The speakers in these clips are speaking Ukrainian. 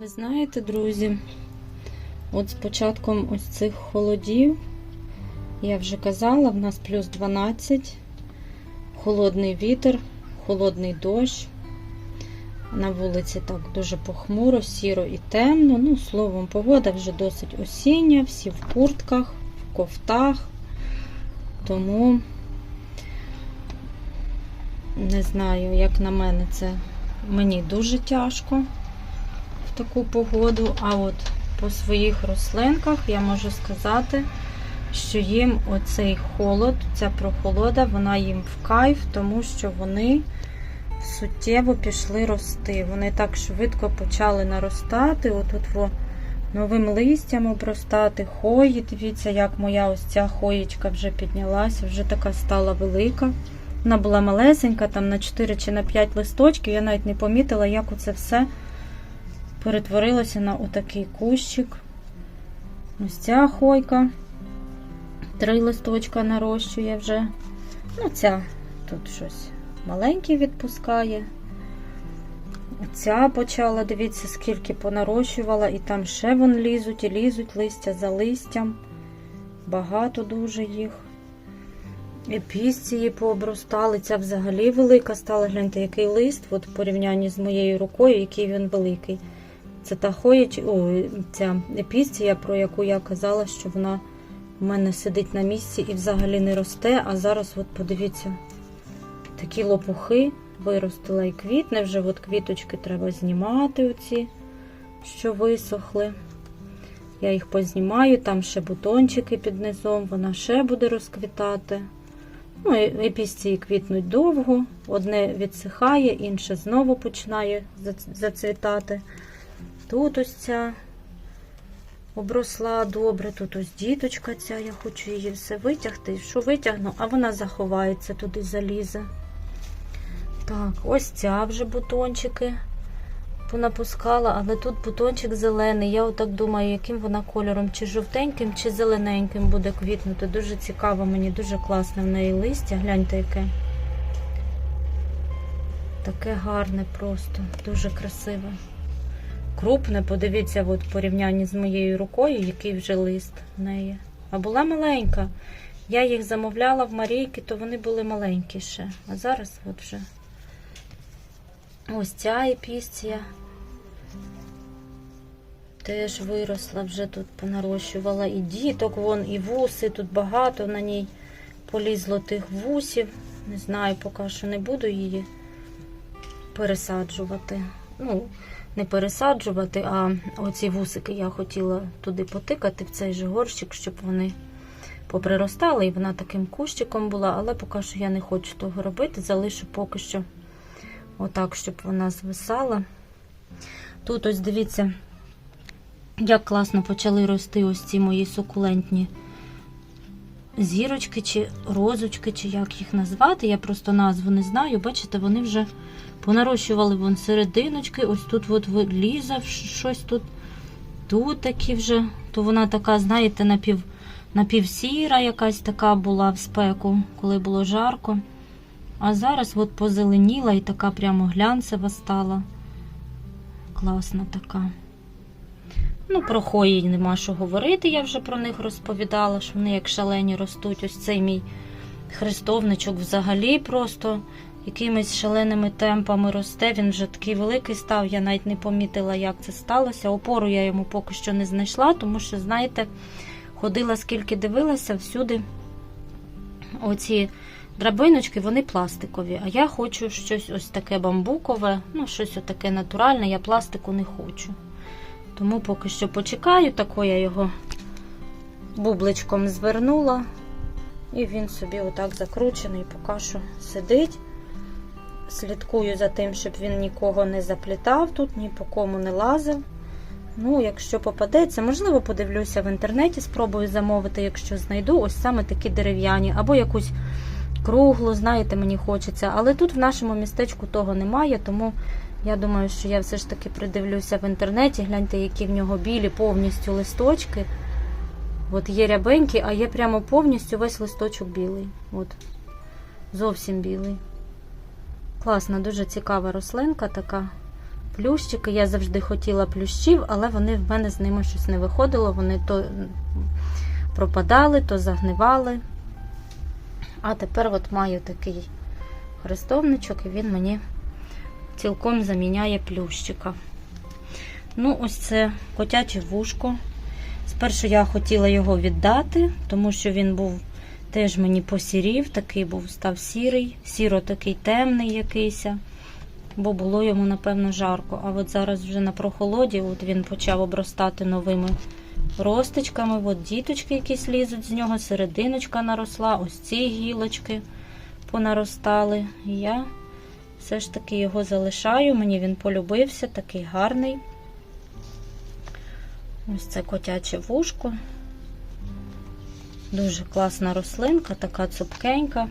Ви знаєте, друзі, от з початком ось цих холодів, я вже казала, в нас плюс 12, холодний вітер, холодний дощ. На вулиці так дуже похмуро, сіро і темно. Ну, словом, погода вже досить осіння, всі в куртках, в кофтах. Тому не знаю, як на мене, це мені дуже тяжко таку погоду. А от по своїх рослинках я можу сказати, що їм оцей холод, ця прохолода, вона їм в кайф, тому що вони суттєво пішли рости. Вони так швидко почали наростати. От от во новим листям обростати, хої. Дивіться, як моя ось ця хоєчка вже піднялася, вже така стала велика. Вона була малесенька, там на 4 чи на 5 листочків. Я навіть не помітила, як оце все перетворилося на отакий кущик. Ось ця хойка. Три листочка нарощує вже. Ну, ця тут щось маленьке відпускає. Ця почала, дивіться, скільки понарощувала, і там ще вон лізуть і лізуть листя за листям. Багато дуже їх. І Епісції пообростали. Ця взагалі велика стала. Гляньте, який лист, от в порівнянні з моєю рукою, який він великий. Це та хоїч, о, ця епісція, про яку я казала, що вона в мене сидить на місці і взагалі не росте. А зараз, от подивіться, такі лопухи виростила і квітне. Вже от квіточки треба знімати, оці, що висохли. Я їх познімаю, там ще бутончики під низом, вона ще буде розквітати. Ну, епісції квітнуть довго, одне відсихає, інше знову починає зацвітати. Тут ось ця обросла добре, тут ось діточка ця, я хочу її все витягти. Що витягну, а вона заховається, туди залізе. Так, ось ця вже бутончики понапускала, але тут бутончик зелений. Я отак думаю, яким вона кольором, чи жовтеньким, чи зелененьким буде квітнути. Дуже цікаво, мені дуже класне в неї листя. Гляньте, яке. Таке гарне просто, дуже красиве. Крупне, подивіться, от в порівнянні з моєю рукою, який вже лист в неї. А була маленька. Я їх замовляла в Марійки, то вони були маленькі ще. А зараз от вже. Ось ця епісція теж виросла, вже тут понарощувала і діток, вон, і вуси, тут багато на ній полізло тих вусів. Не знаю, поки що не буду її пересаджувати. Ну, не пересаджувати, а оці вусики я хотіла туди потикати в цей же горщик, щоб вони поприростали, і вона таким кущиком була, але поки що я не хочу того робити, залишу поки що. Отак, щоб вона звисала. Тут ось дивіться, як класно почали рости ось ці мої сукулентні зірочки, чи розочки, чи як їх назвати. Я просто назву не знаю. Бачите, вони вже понарощували вон серединочки. Ось тут от лізав щось тут. Тут такі вже, то вона така, знаєте, напів, напівсіра якась така була в спеку, коли було жарко. А зараз от позеленіла і така прямо глянцева стала. Класна така. Ну, про хої нема що говорити, я вже про них розповідала, що вони як шалені ростуть. Ось цей мій хрестовничок взагалі просто якимись шаленими темпами росте. Він вже такий великий став, я навіть не помітила, як це сталося. Опору я йому поки що не знайшла, тому що, знаєте, ходила скільки дивилася, всюди оці драбиночки, вони пластикові. А я хочу щось ось таке бамбукове, ну, щось таке натуральне, я пластику не хочу. Тому поки що почекаю, тако я його бубличком звернула. І він собі отак закручений, поки що сидить. Слідкую за тим, щоб він нікого не заплітав тут, ні по кому не лазив. Ну, якщо попадеться, можливо, подивлюся в інтернеті, спробую замовити, якщо знайду, ось саме такі дерев'яні, або якусь круглу, знаєте, мені хочеться. Але тут в нашому містечку того немає, тому я думаю, що я все ж таки придивлюся в інтернеті. Гляньте, які в нього білі повністю листочки. От є рябенькі, а є прямо повністю весь листочок білий. От, Зовсім білий. Класна, дуже цікава рослинка така. плющики. Я завжди хотіла плющів, але вони в мене з ними щось не виходило. Вони то пропадали, то загнивали. А тепер от маю такий хрестовничок, і він мені цілком заміняє плющика. Ну, ось це котяче вушко. Спершу я хотіла його віддати, тому що він був теж мені посірів, такий був, став сірий, сіро такий темний якийсь, бо було йому, напевно, жарко. А от зараз вже на прохолоді от він почав обростати новими росточками. От діточки якісь лізуть з нього, серединочка наросла, ось ці гілочки понаростали. Я все ж таки його залишаю. Мені він полюбився, такий гарний. Ось це котяче вушко. Дуже класна рослинка, така цупкенька.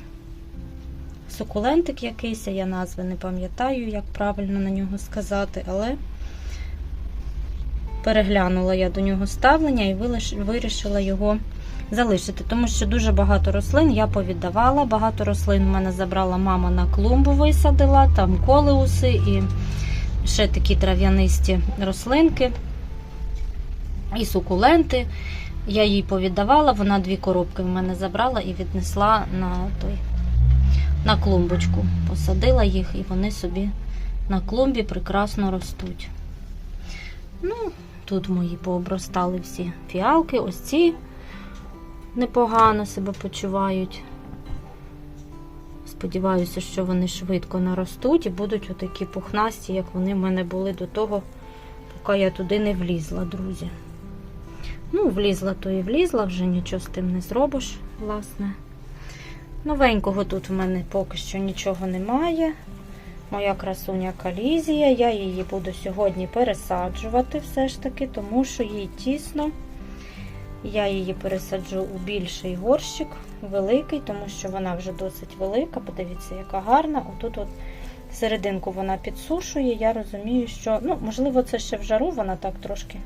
Сукулентик якийсь, я назви не пам'ятаю, як правильно на нього сказати, але переглянула я до нього ставлення і вирішила його залишити, тому що дуже багато рослин я повіддавала. Багато рослин в мене забрала мама на клумбу, висадила, там колеуси і ще такі трав'янисті рослинки і сукуленти. Я їй повіддавала, вона дві коробки в мене забрала і віднесла на той, на клумбочку. Посадила їх, і вони собі на клумбі прекрасно ростуть. Ну, тут мої пообростали всі фіалки, ось ці непогано себе почувають. Сподіваюся, що вони швидко наростуть і будуть отакі пухнасті, як вони в мене були до того, поки я туди не влізла, друзі. Ну, влізла, то і влізла, вже нічого з тим не зробиш, власне. Новенького тут в мене поки що нічого немає. Моя красуня калізія. Я її буду сьогодні пересаджувати все ж таки, тому що їй тісно. Я її пересаджу у більший горщик, великий, тому що вона вже досить велика. Подивіться, яка гарна. Отут от серединку вона підсушує. Я розумію, що, ну, можливо, це ще в жару, вона так трошки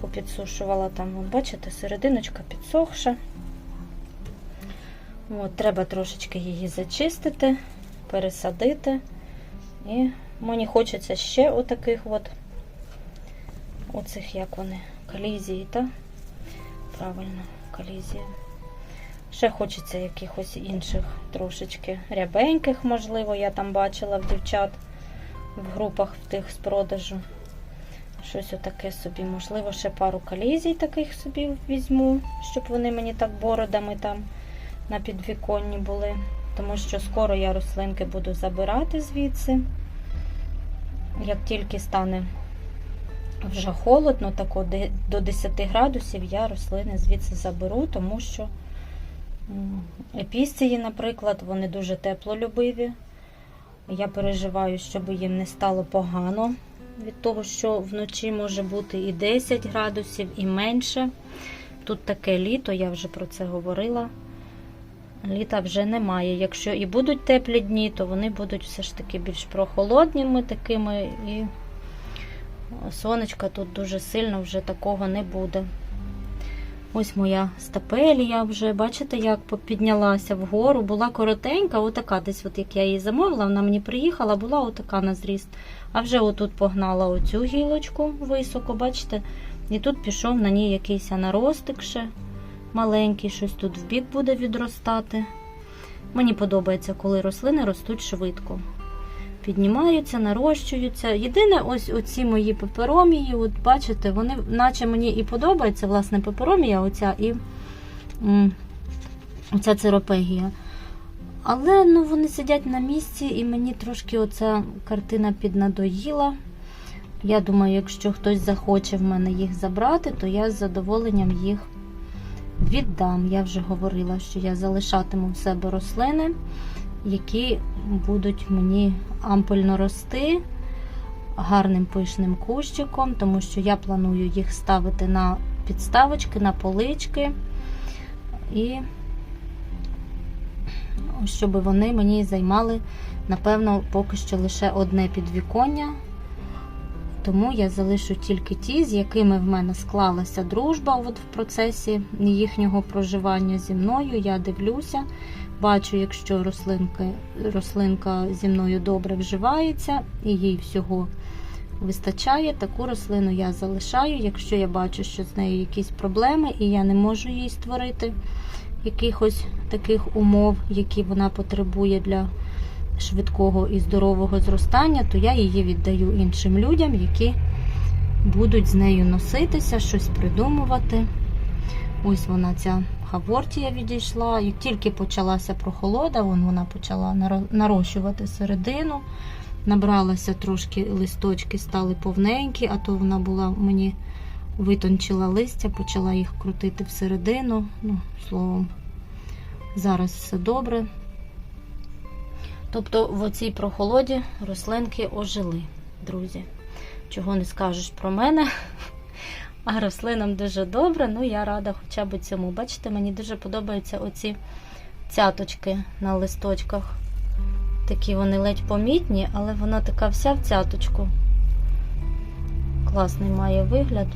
попідсушувала там, вон, бачите, серединочка підсохша. От, Треба трошечки її зачистити, пересадити. І мені хочеться ще отаких от, оцих, як вони, колізії, так? Правильно, колізія. Ще хочеться якихось інших трошечки рябеньких, можливо, я там бачила в дівчат в групах в тих з продажу. Щось отаке собі, можливо, ще пару колізій таких собі візьму, щоб вони мені так бородами там на підвіконні були. Тому що скоро я рослинки буду забирати звідси. Як тільки стане вже холодно, так до 10 градусів я рослини звідси заберу, тому що епісції, наприклад, вони дуже теплолюбиві. Я переживаю, щоб їм не стало погано від того, що вночі може бути і 10 градусів, і менше. Тут таке літо, я вже про це говорила. Літа вже немає. Якщо і будуть теплі дні, то вони будуть все ж таки більш прохолодніми такими, і сонечка тут дуже сильно вже такого не буде. Ось моя стапелія вже, бачите, як піднялася вгору. Була коротенька, отака десь, от як я її замовила, вона мені приїхала, була отака на зріст. А вже отут погнала оцю гілочку високо, бачите? І тут пішов на ній якийсь наростик ще маленький, щось тут в бік буде відростати. Мені подобається, коли рослини ростуть швидко. Піднімаються, нарощуються. Єдине, ось оці мої пеперомії, от бачите, вони, наче мені і подобається, власне, пеперомія, оця і оця циропегія. Але ну, вони сидять на місці, і мені трошки оця картина піднадоїла. Я думаю, якщо хтось захоче в мене їх забрати, то я з задоволенням їх віддам. Я вже говорила, що я залишатиму в себе рослини, які будуть мені ампельно рости гарним пишним кущиком, тому що я планую їх ставити на підставочки, на полички. І щоб вони мені займали, напевно, поки що лише одне підвіконня. Тому я залишу тільки ті, з якими в мене склалася дружба от в процесі їхнього проживання зі мною. Я дивлюся, бачу, якщо рослинка, рослинка зі мною добре вживається, і їй всього вистачає, таку рослину я залишаю. Якщо я бачу, що з нею якісь проблеми, і я не можу їй створити якихось таких умов, які вона потребує для швидкого і здорового зростання, то я її віддаю іншим людям, які будуть з нею носитися, щось придумувати. Ось вона ця хавортія відійшла. Як тільки почалася прохолода, вон вона почала нарощувати середину. Набралася трошки листочки, стали повненькі, а то вона була мені витончила листя, почала їх крутити всередину. Ну, словом, зараз все добре. Тобто в оцій прохолоді рослинки ожили, друзі. Чого не скажеш про мене. А рослинам дуже добре, ну я рада хоча б цьому. Бачите, мені дуже подобаються оці цяточки на листочках. Такі вони ледь помітні, але вона така вся в цяточку. Класний має вигляд.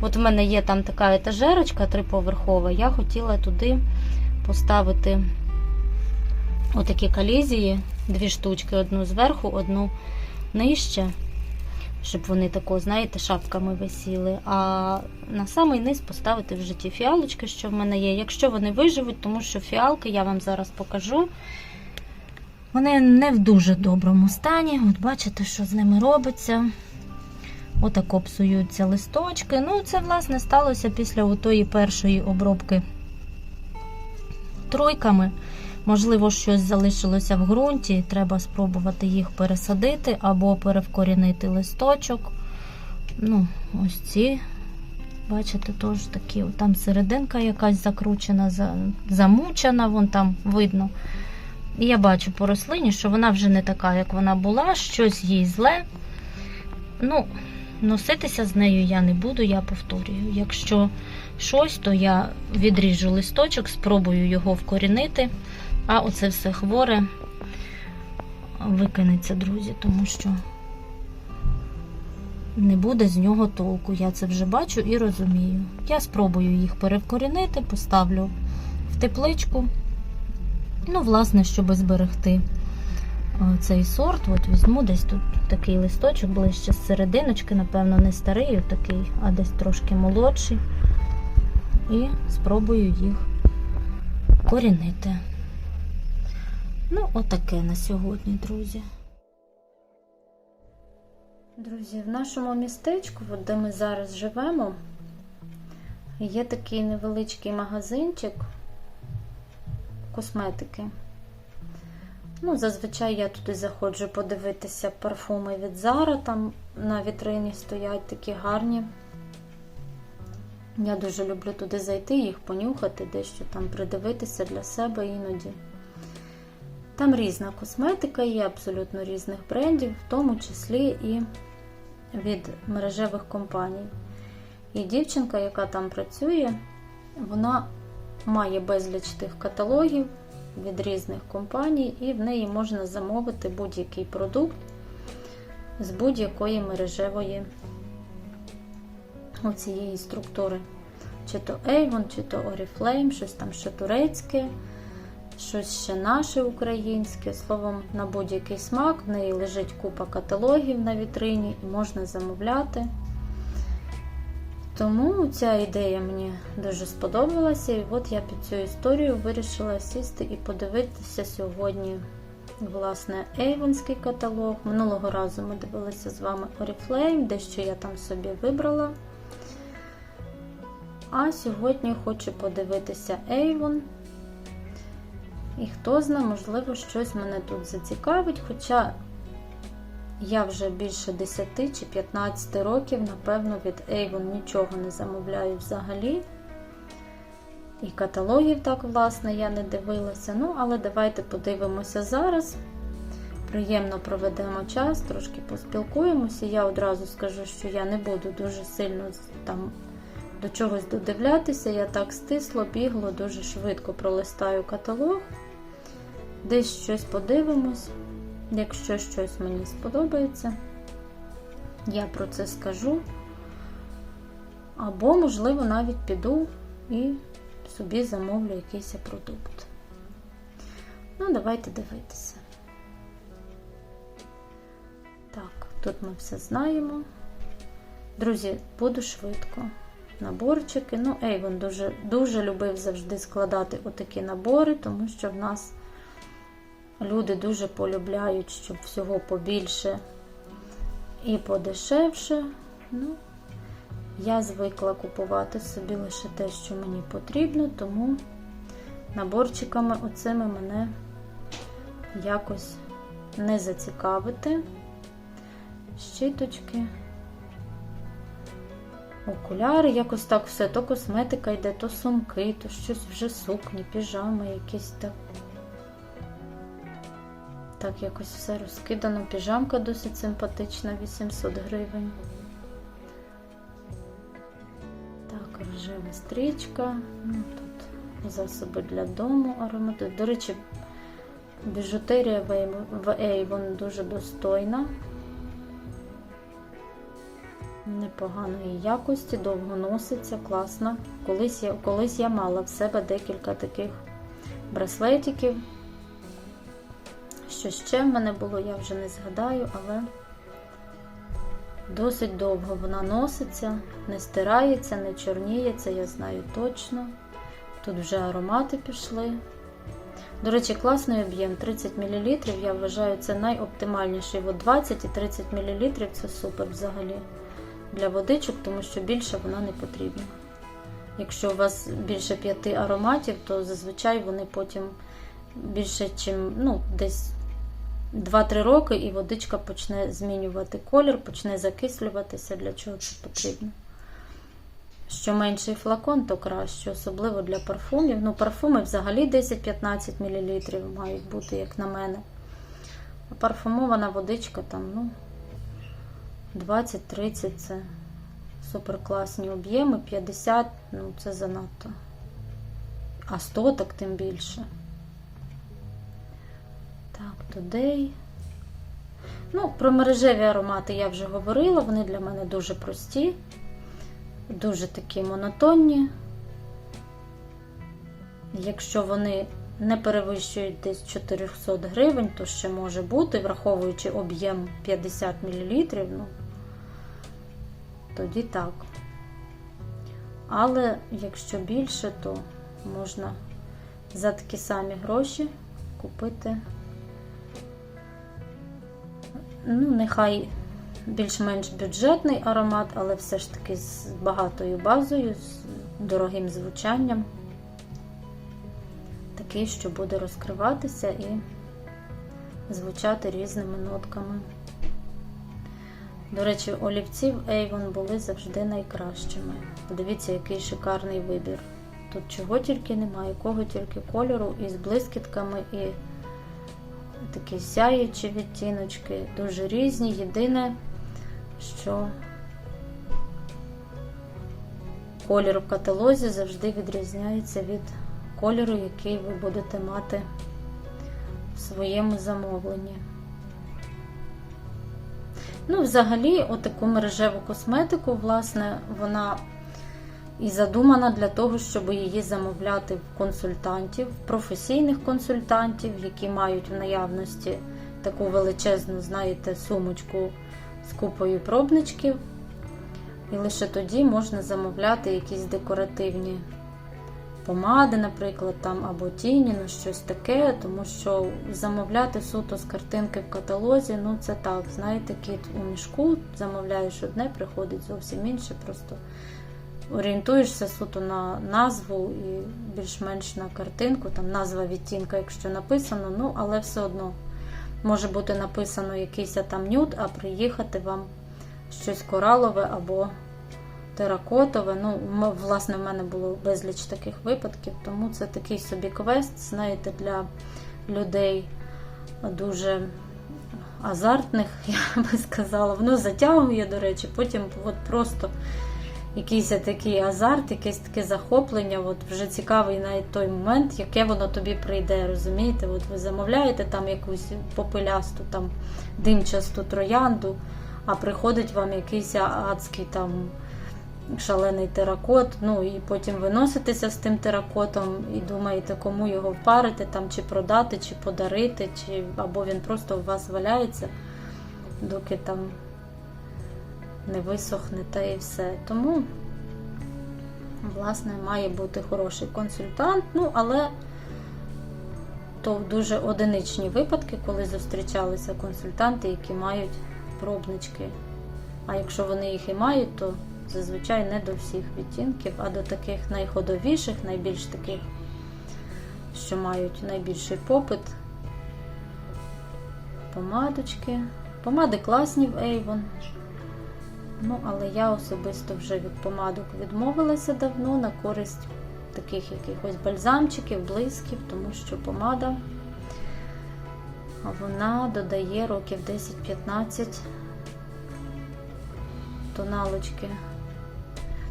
От в мене є там така етажерочка триповерхова. Я хотіла туди поставити отакі колізії, дві штучки, одну зверху, одну нижче, щоб вони тако, знаєте, шапками висіли. А на самий низ поставити вже ті фіалочки, що в мене є. Якщо вони виживуть, тому що фіалки я вам зараз покажу. Вони не в дуже доброму стані. От бачите, що з ними робиться. Отако псуються листочки. Ну, це, власне, сталося після отої першої обробки тройками. Можливо, щось залишилося в ґрунті, треба спробувати їх пересадити або перевкорінити листочок. Ну, ось ці, бачите, теж такі, там серединка якась закручена, замучена, вон там видно. І я бачу по рослині, що вона вже не така, як вона була, щось їй зле. Ну, носитися з нею я не буду, я повторюю. Якщо щось, то я відріжу листочок, спробую його вкорінити, а оце все хворе викинеться, друзі, тому що не буде з нього толку. Я це вже бачу і розумію. Я спробую їх перевкорінити, поставлю в тепличку. Ну, власне, щоб зберегти е, цей сорт, от візьму десь тут такий листочок ближче з серединочки, напевно, не старий, такий, а десь трошки молодший. І спробую їх корінити. Ну, отаке на сьогодні, друзі. Друзі, в нашому містечку, де ми зараз живемо, є такий невеличкий магазинчик косметики. Ну, зазвичай я туди заходжу подивитися парфуми від Зара, там на вітрині стоять такі гарні. Я дуже люблю туди зайти, їх понюхати, дещо там придивитися для себе іноді. Там різна косметика, є абсолютно різних брендів, в тому числі і від мережевих компаній. І дівчинка, яка там працює, вона має безліч тих каталогів від різних компаній, і в неї можна замовити будь-який продукт з будь-якої мережевої оцієї структури. Чи то Avon, чи то Oriflame, щось там ще турецьке, щось ще наше українське. Словом, на будь-який смак. В неї лежить купа каталогів на вітрині і можна замовляти. Тому ця ідея мені дуже сподобалася, і от я під цю історію вирішила сісти і подивитися сьогодні, власне, Ейвонський каталог. Минулого разу ми дивилися з вами Oriflame, дещо я там собі вибрала. А сьогодні хочу подивитися Avon. І хто знає, можливо, щось мене тут зацікавить. Хоча я вже більше 10 чи 15 років, напевно, від Avon нічого не замовляю взагалі. І каталогів так, власне, я не дивилася. Ну, але давайте подивимося зараз. Приємно проведемо час, трошки поспілкуємося. Я одразу скажу, що я не буду дуже сильно там до чогось додивлятися. Я так стисло, бігло, дуже швидко пролистаю каталог. Десь щось подивимось. Якщо щось мені сподобається, я про це скажу. Або, можливо, навіть піду і собі замовлю якийсь продукт. Ну, давайте дивитися. Так, Тут ми все знаємо. Друзі, буду швидко. Наборчики. Ну, Ейвон дуже, дуже любив завжди складати отакі набори, тому що в нас люди дуже полюбляють, щоб всього побільше і подешевше. Ну, я звикла купувати собі лише те, що мені потрібно, тому наборчиками оцими мене якось не зацікавити. Щиточки, окуляри, якось так все, то косметика йде, то сумки, то щось вже сукні, піжами якісь так. Так, якось все розкидано. Піжамка досить симпатична, 800 гривень. Так, рожева стрічка. Ну, тут засоби для дому аромати. До речі, біжутерія в Avon- дуже достойна. Непоганої якості, довго носиться, класно. Колись я, колись я мала в себе декілька таких браслетиків. Що ще в мене було, я вже не згадаю, але досить довго вона носиться, не стирається, не чорніється, я знаю точно. Тут вже аромати пішли. До речі, класний об'єм 30 мл. Я вважаю, це найоптимальніший. От 20 і 30 мл це супер взагалі для водичок, тому що більше вона не потрібна. Якщо у вас більше п'яти ароматів, то зазвичай вони потім більше, чим, ну, десь 2-3 роки, і водичка почне змінювати колір, почне закислюватися, для чого це потрібно. Що менший флакон, то краще, особливо для парфумів. Ну, парфуми взагалі 10-15 мл мають бути, як на мене. А парфумована водичка там, ну, 20-30 це супер класні об'єми, 50, ну це занадто. А 100 так тим більше. Так, Today. Ну, про мережеві аромати я вже говорила, вони для мене дуже прості, дуже такі монотонні. Якщо вони не перевищують десь 400 гривень, то ще може бути, враховуючи об'єм 50 мл, ну, тоді так. Але якщо більше, то можна за такі самі гроші купити, ну, нехай більш-менш бюджетний аромат, але все ж таки з багатою базою, з дорогим звучанням. Такий, що буде розкриватися і звучати різними нотками. До речі, олівці в Avon були завжди найкращими. Подивіться, який шикарний вибір. Тут чого тільки немає, якого тільки кольору, і з блискітками, і такі сяючі відтіночки, дуже різні. Єдине, що колір в каталозі завжди відрізняється від кольору, який ви будете мати в своєму замовленні. Ну, взагалі, отаку мережеву косметику, власне, вона і задумана для того, щоб її замовляти в консультантів, професійних консультантів, які мають в наявності таку величезну, знаєте, сумочку з купою пробничків. І лише тоді можна замовляти якісь декоративні помади, наприклад, там або тіні, ну щось таке, тому що замовляти суто з картинки в каталозі, ну це так, знаєте, кіт у мішку, замовляєш одне, приходить зовсім інше, просто орієнтуєшся суто на назву і більш-менш на картинку, там назва відтінка, якщо написано, ну, але все одно може бути написано якийсь там нюд, а приїхати вам щось коралове або теракотове. Ну, власне, в мене було безліч таких випадків, тому це такий собі квест, знаєте, для людей дуже азартних, я би сказала. Воно затягує, до речі, потім от просто якийсь такий азарт, якесь таке захоплення. От вже цікавий навіть той момент, яке воно тобі прийде. Розумієте? От ви замовляєте там якусь попелясту, там димчасту троянду, а приходить вам якийсь адський там шалений теракот. Ну і потім ви носитеся з тим теракотом і думаєте, кому його впарити, там, чи продати, чи подарити, чи або він просто у вас валяється, доки там не висохне та і все. Тому, власне, має бути хороший консультант. Ну, але то дуже одиничні випадки, коли зустрічалися консультанти, які мають пробнички. А якщо вони їх і мають, то зазвичай не до всіх відтінків, а до таких найходовіших, найбільш таких, що мають найбільший попит. Помадочки. Помади класні в Avon. Ну, але я особисто вже від помадок відмовилася давно на користь таких якихось бальзамчиків, блисків, тому що помада вона додає років 10-15 тоналочки.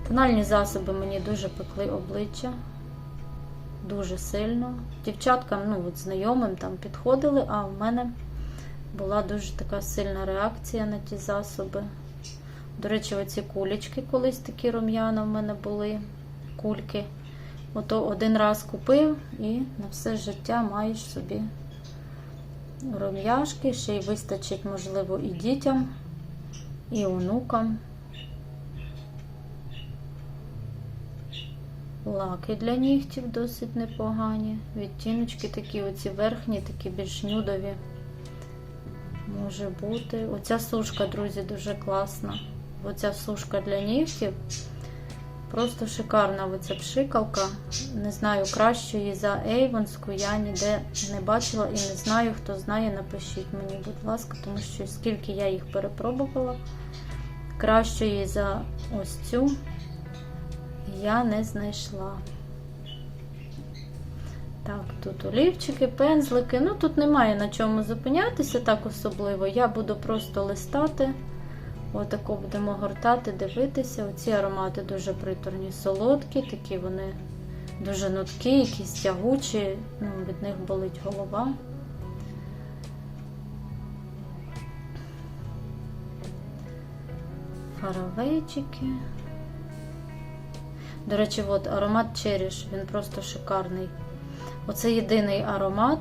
Тональні засоби мені дуже пекли обличчя. Дуже сильно. Дівчаткам, ну, от знайомим там підходили, а в мене була дуже така сильна реакція на ті засоби. До речі, оці кулечки колись такі рум'яна в мене були. Кульки. Ото один раз купив і на все життя маєш собі рум'яшки, ще й вистачить, можливо, і дітям, і онукам. Лаки для нігтів досить непогані. Відтіночки такі, оці верхні, такі більш нюдові. Може бути. Оця сушка, друзі, дуже класна. Оця сушка для нігтів. Просто шикарна оця пшикалка. Не знаю, кращої за Ейвонську я ніде не бачила і не знаю, хто знає, напишіть мені, будь ласка, тому що скільки я їх перепробувала, кращої за ось цю я не знайшла. Так, тут олівчики, пензлики. Ну, тут немає на чому зупинятися так особливо. Я буду просто листати. Отако будемо гортати, дивитися. Оці аромати дуже приторні, солодкі, такі вони дуже нуткі, якісь тягучі, ну, від них болить голова. Фаравейчики. До речі, от аромат Черіш, він просто шикарний. Оце єдиний аромат,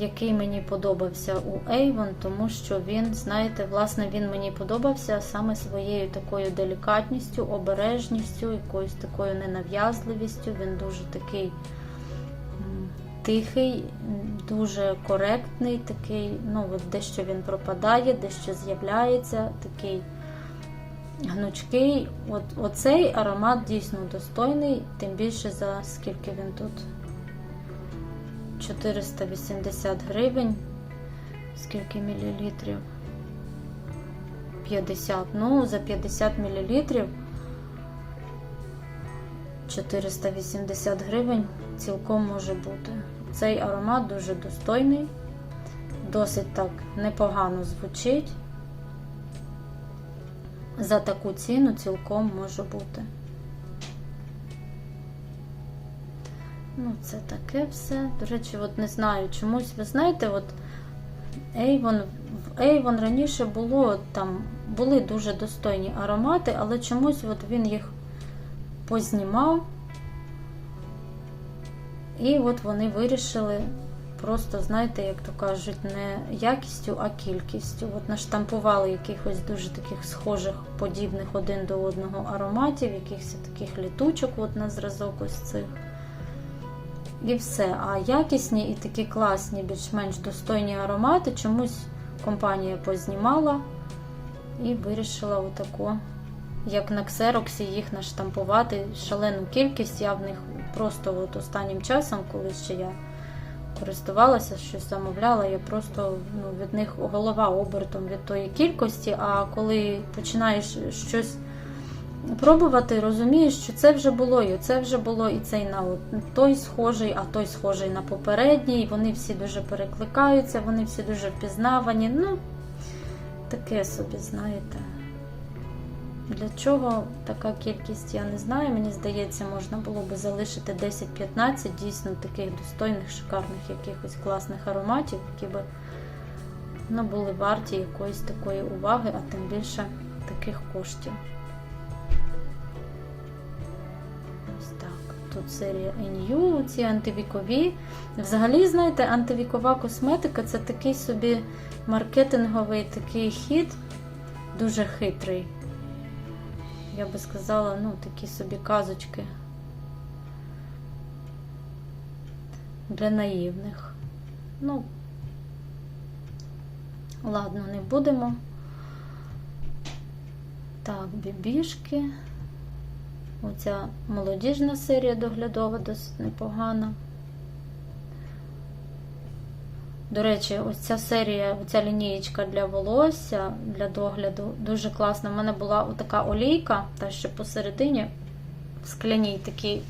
який мені подобався у Avon, тому що він, знаєте, власне, він мені подобався саме своєю такою делікатністю, обережністю, якоюсь такою ненав'язливістю. Він дуже такий тихий, дуже коректний, такий, ну, от дещо він пропадає, дещо з'являється, такий гнучкий. От, Оцей аромат дійсно достойний, тим більше за скільки він тут. 480 гривень. Скільки мілілітрів? 50. Ну, за 50 мілілітрів 480 гривень цілком може бути. Цей аромат дуже достойний, досить так непогано звучить. За таку ціну цілком може бути. Ну, це таке все. До речі, от не знаю, чомусь, ви знаєте, от Avon, в Avon раніше було там, були дуже достойні аромати, але чомусь от він їх познімав. І от вони вирішили просто, знаєте, як то кажуть, не якістю, а кількістю. От наштампували якихось дуже таких схожих, подібних один до одного ароматів, якихось таких літучок, от на зразок ось цих. І все. А якісні і такі класні, більш-менш достойні аромати чомусь компанія познімала і вирішила отако, як на ксероксі, їх наштампувати. Шалену кількість. Я в них просто от останнім часом, коли ще я користувалася, щось замовляла, я просто ну, від них голова обертом від тої кількості. А коли починаєш щось пробувати, розумієш, що це вже було, і це вже було, і цей на той схожий, а той схожий на попередній. Вони всі дуже перекликаються, вони всі дуже впізнавані. Ну, таке собі, знаєте. Для чого така кількість, я не знаю. Мені здається, можна було би залишити 10-15 дійсно таких достойних, шикарних, якихось класних ароматів, які би ну, були варті якоїсь такої уваги, а тим більше таких коштів. Тут серія NU, ці антивікові. Взагалі, знаєте, антивікова косметика це такий собі маркетинговий такий хід, дуже хитрий. я би сказала, ну, такі собі казочки для наївних. Ну, ладно, не будемо. Так, бібішки. Оця молодіжна серія доглядова досить непогана. До речі, ось ця серія, оця лінієчка для волосся, для догляду, дуже класна. У мене була така олійка, та що посередині в скляній такій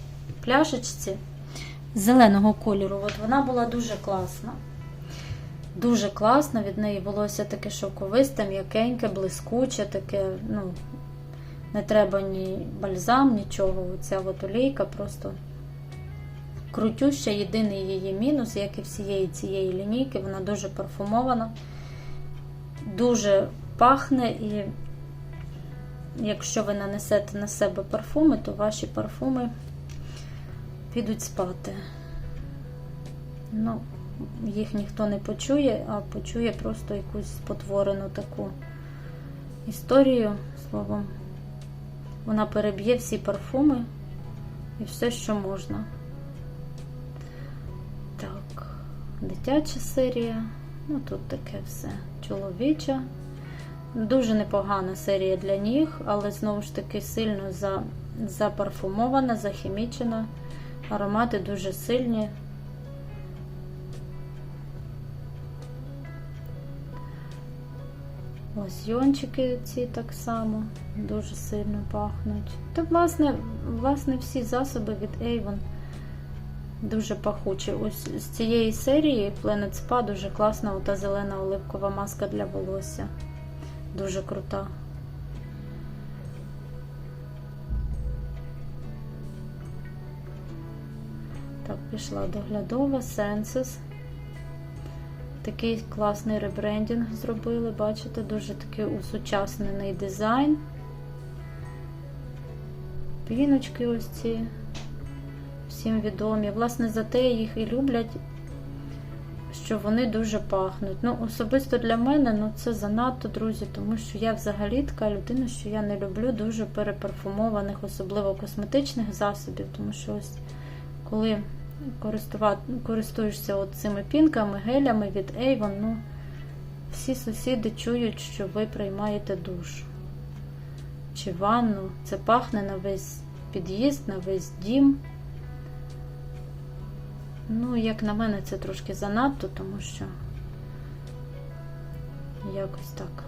пляшечці зеленого кольору. От вона була дуже класна. Дуже класно, від неї волосся таке шовковисте, м'якеньке, блискуче, таке, ну, не треба ні бальзам, нічого. Оця от олійка просто крутюща. Єдиний її мінус, як і всієї цієї лінійки, вона дуже парфумована, дуже пахне, і якщо ви нанесете на себе парфуми, то ваші парфуми підуть спати. Ну, їх ніхто не почує, а почує просто якусь спотворену таку історію, словом. Вона переб'є всі парфуми і все, що можна. Так, дитяча серія. Ну, тут таке все чоловіча. Дуже непогана серія для ніг, але знову ж таки сильно запарфумована, захімічена. Аромати дуже сильні. Лосьйончики ці так само дуже сильно пахнуть. Та, власне, власне, всі засоби від Avon дуже пахучі. Ось з цієї серії Planet Spa дуже класна ота зелена оливкова маска для волосся. Дуже крута. Так, пішла доглядова Senses. Такий класний ребрендінг зробили, бачите, дуже такий усучаснений дизайн. Піночки ось ці всім відомі. Власне, за те їх і люблять, що вони дуже пахнуть. Ну, особисто для мене ну, це занадто, друзі, тому що я взагалі така людина, що я не люблю дуже перепарфумованих, особливо косметичних засобів, тому що ось коли користуєшся от цими пінками, гелями від Avon, ну, всі сусіди чують, що ви приймаєте душ чи ванну. Це пахне на весь під'їзд, на весь дім. Ну, як на мене, це трошки занадто, тому що якось так.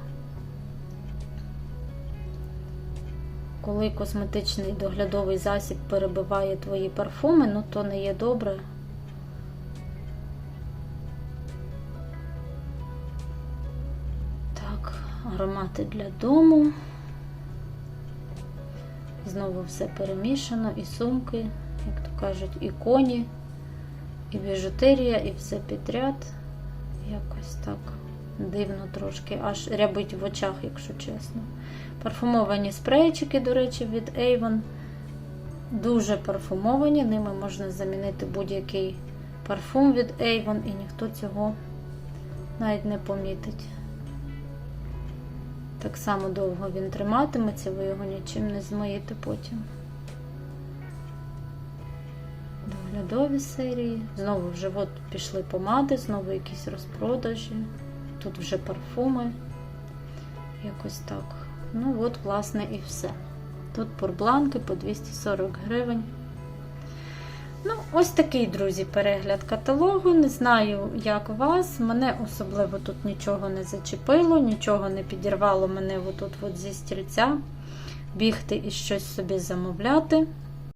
Коли косметичний доглядовий засіб перебиває твої парфуми, ну то не є добре. Так, аромати для дому. Знову все перемішано, і сумки, як то кажуть, і коні, і біжутерія, і все підряд. Якось так дивно трошки, аж рябить в очах, якщо чесно. Парфумовані спрейчики, до речі, від Avon. Дуже парфумовані, ними можна замінити будь-який парфум від Avon, і ніхто цього навіть не помітить. Так само довго він триматиметься, ви його нічим не змиєте потім. Доглядові серії. Знову вже от пішли помади, знову якісь розпродажі. Тут вже парфуми. Якось так. Ну, от, власне, і все. Тут пурбланки по 240 гривень. Ну, ось такий, друзі, перегляд каталогу. Не знаю, як вас. Мене особливо тут нічого не зачепило, нічого не підірвало мене отут от зі стільця. Бігти і щось собі замовляти.